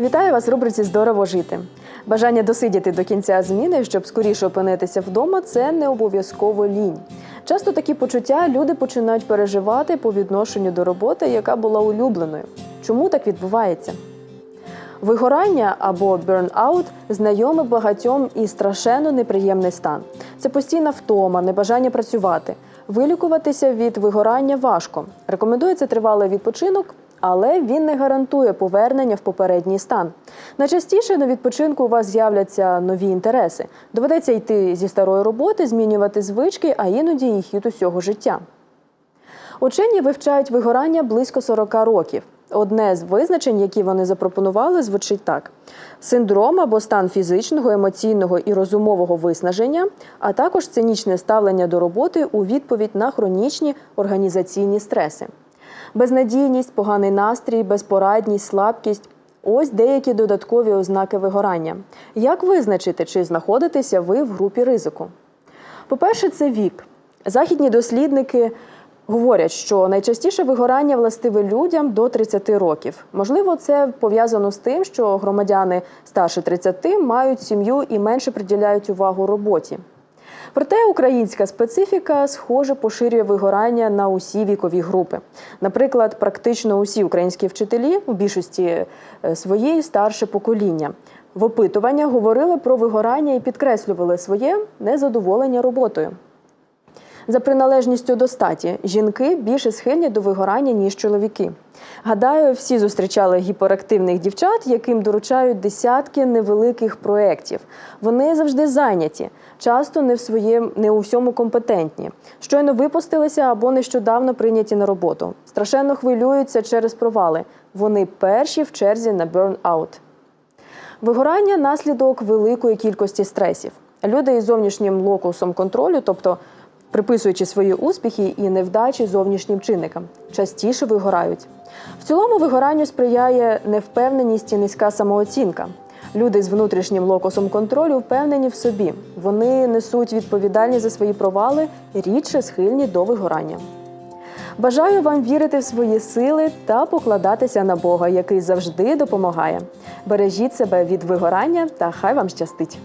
Вітаю вас в рубриці Здорово жити. Бажання досидіти до кінця зміни, щоб скоріше опинитися вдома, це не обов'язково лінь. Часто такі почуття люди починають переживати по відношенню до роботи, яка була улюбленою. Чому так відбувається? Вигорання або burn-out знайоме багатьом і страшенно неприємний стан. Це постійна втома, небажання працювати. Вилікуватися від вигорання важко. Рекомендується тривалий відпочинок, але він не гарантує повернення в попередній стан. Найчастіше на відпочинку у вас з'являться нові інтереси. Доведеться йти зі старої роботи, змінювати звички, а іноді і хід усього життя. Учені вивчають вигорання близько 40 років. Одне з визначень, які вони запропонували, звучить так: синдром або стан фізичного, емоційного і розумового виснаження, а також цинічне ставлення до роботи у відповідь на хронічні організаційні стреси. Безнадійність, поганий настрій, безпорадність, слабкість ось деякі додаткові ознаки вигорання. Як визначити, чи знаходитеся ви в групі ризику? По-перше, це вік. Західні дослідники говорять, що найчастіше вигорання властиве людям до 30 років. Можливо, це пов'язано з тим, що громадяни старше 30 мають сім'ю і менше приділяють увагу роботі. Проте українська специфіка схоже поширює вигорання на усі вікові групи. Наприклад, практично усі українські вчителі у більшості е, своєї старше покоління. В опитування говорили про вигорання і підкреслювали своє незадоволення роботою. За приналежністю до статі жінки більше схильні до вигорання, ніж чоловіки. Гадаю, всі зустрічали гіперактивних дівчат, яким доручають десятки невеликих проєктів. Вони завжди зайняті, часто не в своєму, не у всьому компетентні. Щойно випустилися або нещодавно прийняті на роботу. Страшенно хвилюються через провали. Вони перші в черзі на burn-out. Вигорання наслідок великої кількості стресів. Люди із зовнішнім локусом контролю, тобто приписуючи свої успіхи і невдачі зовнішнім чинникам, частіше вигорають. В цілому вигоранню сприяє невпевненість і низька самооцінка. Люди з внутрішнім локусом контролю впевнені в собі. Вони несуть відповідальність за свої провали, рідше схильні до вигорання. Бажаю вам вірити в свої сили та покладатися на Бога, який завжди допомагає. Бережіть себе від вигорання та хай вам щастить!